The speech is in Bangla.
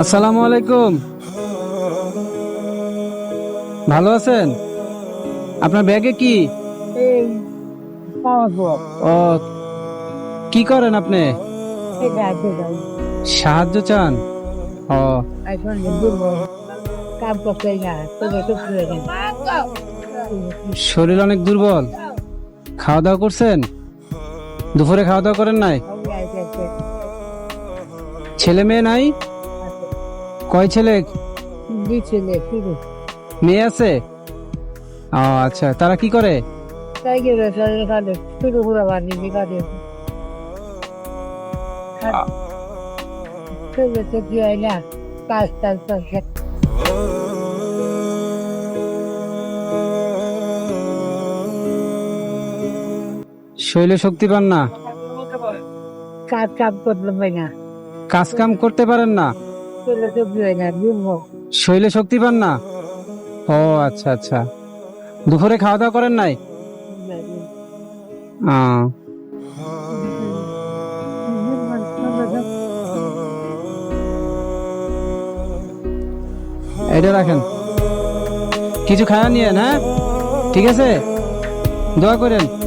আসসালামু আলাইকুম। ভালো আছেন? আপনার ব্যাগে কি? ও কি করেন আপনি? সাহায্য চান? ও। শরীর অনেক দুর্বল। খাওয়া দাওয়া করছেন? দুপুরে খাওয়া দাওয়া করেন নাই? ছেলে মেয়ে নাই? কয় ছেলে? দিছিলে শুরু মেয়ে আছে? ও আচ্ছা। তারা কি করে? করছে শক্তি পান না? কাজ কাম করলাম না। কাজ কাম করতে পারেন না? শৈলে শক্তি পান না? ও আচ্ছা আচ্ছা। দুপুরে খাওয়া দাওয়া করেন নাই? এটা রাখেন। কিছু খাওয়া নিয়েন হ্যাঁ? ঠিক আছে? দোয়া করেন।